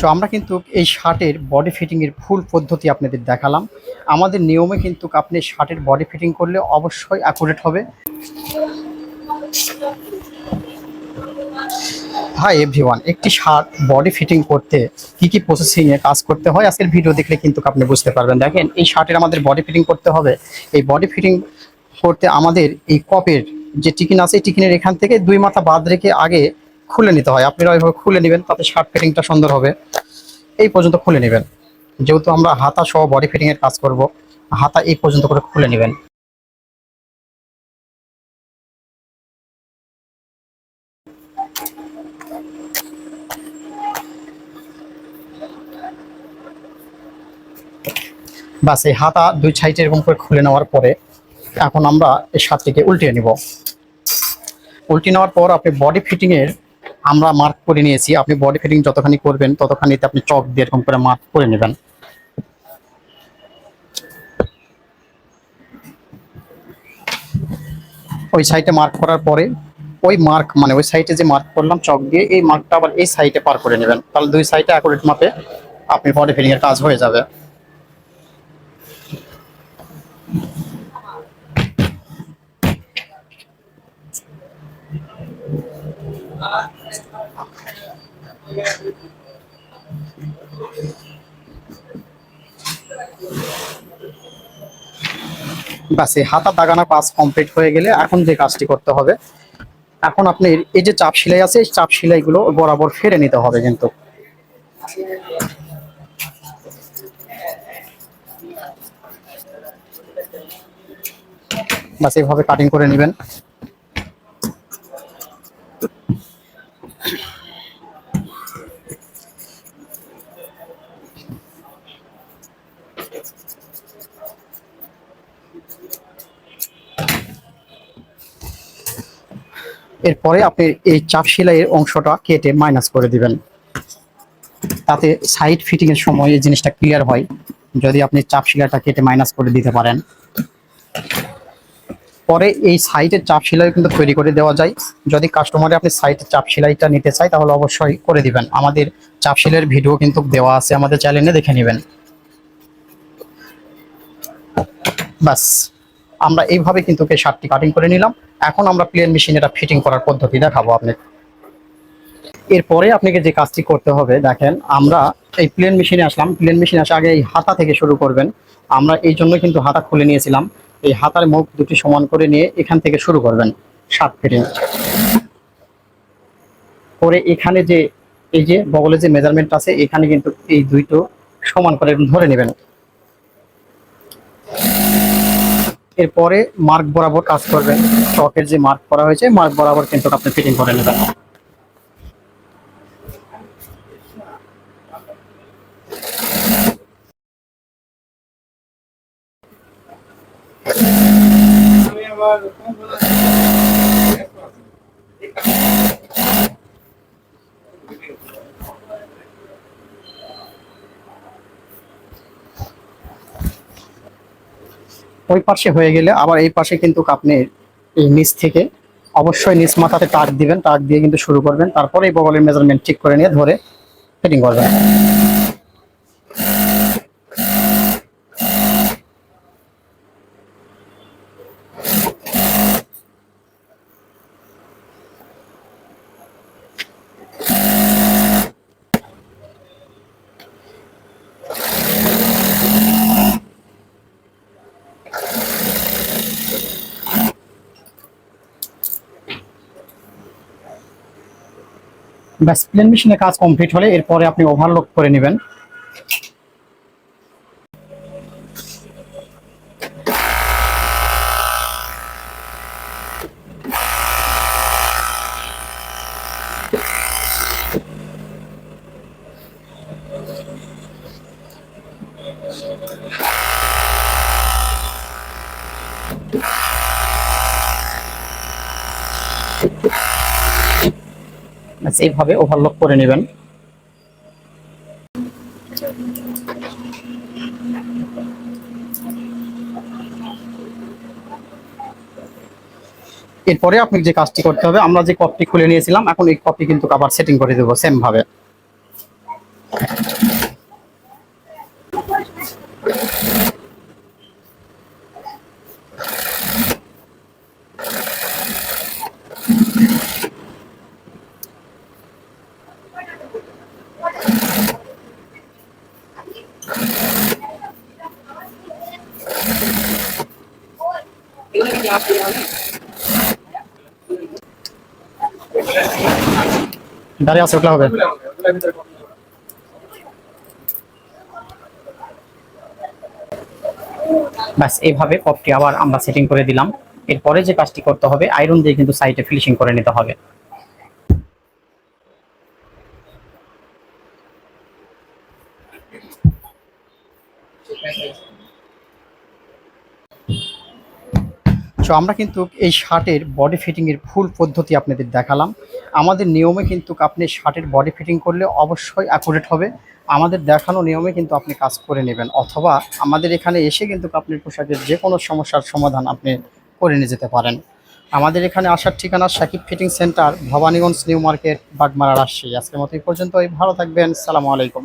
So আমরা কিন্তু এই শার্টের বডি ফিটিংয়ের ফুল পদ্ধতি আপনাদের দেখালাম। আমাদের নিয়মে কিন্তু আপনি শার্টের বডি ফিটিং করলে অবশ্যই অ্যাকুরেট হবে। হাই এভরিওয়ান একটি শার্ট বডি ফিটিং করতে কি কি প্রসেসিংয়ে কাজ করতে হয়? আজকের ভিডিও দেখলে কিন্তু আপনি বুঝতে পারবেন। দেখেন, এই শার্টের আমাদের বডি ফিটিং করতে হবে। এই বডি ফিটিং করতে আমাদের এই কপের যে টিকিন আছে টিকিনের এখান থেকে দুই মাথা বাদ রেখে আগে খুলে নিতে হয়। আপনারা ওইভাবে খুলে নেবেন, তাতে শার্ট ফিটিংটা সুন্দর হবে। এই পর্যন্ত খুলে নেবেন। যেহেতু আমরা হাতা সহ বডি ফিটিংয়ের কাজ করব, হাতা এই পর্যন্ত করে খুলে নেবেন। বাস, এই হাতা দুই সাইডে এরকম করে খুলে নেওয়ার পরে এখন আমরা এই শার্টটিকে উল্টিয়ে নিব। উল্টে নেওয়ার পর আপনি বডি ফিটিং এর আমরা মার্ক করে নিয়েছি, আপনি বডি ফিটিং যতখানি করবেন, ততখানিতে আপনি চক দিয়ে এরকম করে মার্ক করে নেবেন। ওই সাইডে মার্ক করার পরে, ওই মার্ক মানে ওই সাইডে যে মার্ক করলাম চক দিয়ে, এই মার্কটা আবার এই সাইডে পার করে নেবেন। তাহলে দুই সাইডে অ্যাকুরেট মাপে আপনি বডি ফিটিং এর কাজ হয়ে যাবে। ব্যাস এই হাতা দাগানোর কাজ কমপ্লিট হয়ে গেলে এখন যে কাজটি করতে হবে, এখন আপনি এই যে চাপ সেলাই আছে, এই চাপ সেলাইগুলো বরাবর ফেরে নিতে হবে কিন্তু। ব্যাস এইভাবে কাটিং করে নেবেন। এরপরে আপনি এই চাপ সেলাইয়ের অংশটা কেটে মাইনাস করে দিবেন। তাতে সাইড ফিটিং এর সময় এই জিনিসটা ক্লিয়ার হয়। যদি আপনি চাপ সেলাইটা কেটে মাইনাস করে দিতে পারেন। পরে এই সাইডের চাপ সেলাই কিন্তু তৈরি করে দেওয়া যায়। যদি কাস্টমারে আপনি সাইডের চাপ সেলাইটা নিতে চায়, তাহলে অবশ্যই করে দিবেন। আমাদের চাপ সেলাইয়ের ভিডিও কিন্তু দেওয়া আছে, আমাদের চ্যানেলে দেখে নেবেন। বাস আমরা এইভাবে কিন্তু শার্টটি কাটিং করে নিলাম। এখন আমরা প্লেন মেশিন এটা ফিটিং করার পদ্ধতি দেখাবো আপনি। এরপরে আপনাকে যে কাজটি করতে হবে, দেখেন, আমরা এই প্লেন মেশিনে আসলাম। প্লেন মেশিনে আসে আগে এই হাতা থেকে শুরু করবেন। আমরা এই জন্য কিন্তু হাতা খুলে নিয়েছিলাম। এই হাতার মুখ দুটি সমান করে নিয়ে এখান থেকে শুরু করবেন শার্ট ফিটিং। পরে এখানে যে, এই যে বগলে যে মেজারমেন্ট আছে, এখানে কিন্তু এই দুইটো সমান করে ধরে নেবেন। এরপরে মার্ক বরাবর কাজ করবেন। চকের যে মার্ক করা হয়েছে মার্ক বরাবর কিন্তু আপনি ফিটিং করে নেবেন। ওই পাশে হয়ে গেলে আবার এই পাশে কিন্তু আপনি এই নিচ থেকে অবশ্যই নিচ মাথাতে টাক দিবেন টাক দিয়ে কিন্তু শুরু করবেন। তারপরে এই বগলের মেজারমেন্ট ঠিক করে নিয়ে ধরে ফিটিং করবেন। ব্যাস প্লেন মেশিনে কাজ কমপ্লিট হলে এরপরে আপনি ওভারলোক করে নেবেন। ব্যাস এইভাবে ওভারলোক করে নেবেন। এরপরে আপনি যে কাজটি করতে হবে, আমরা যে কপটি খুলে নিয়েছিলাম, এখন এই কপটি কিন্তু আবার সেটিং করে দেবো সেম ভাবে দাঁড়িয়ে আছে, ওগুলো হবে। ব্যাস এইভাবে পপটি আবার আমরা সেটিং করে দিলাম। এরপরে যে কাজটি করতে হবে আয়রন দিয়ে কিন্তু সাইডে ফিনিশিং করে নিতে হবে। সো আমরা কিন্তু এই শার্টের বডি ফিটিংয়ের ফুল পদ্ধতি আপনাদের দেখালাম। আমাদের নিয়মে কিন্তু আপনি শার্টের বডি ফিটিং করলে অবশ্যই অ্যাকুরেট হবে। আমাদের দেখানো নিয়মে কিন্তু আপনি কাজ করে নেবেন, অথবা আমাদের এখানে এসে কিন্তু আপনার পোশাকের যে কোনো সমস্যার সমাধান আপনি করে নিয়ে যেতে পারেন। আমাদের এখানে আসার ঠিকানা Sakib fitting center Bhabaniganj, new market, Bagmara, Rajshahi. আজকের মতো এই পর্যন্তই। ভালো থাকবেন। সালামু আলাইকুম।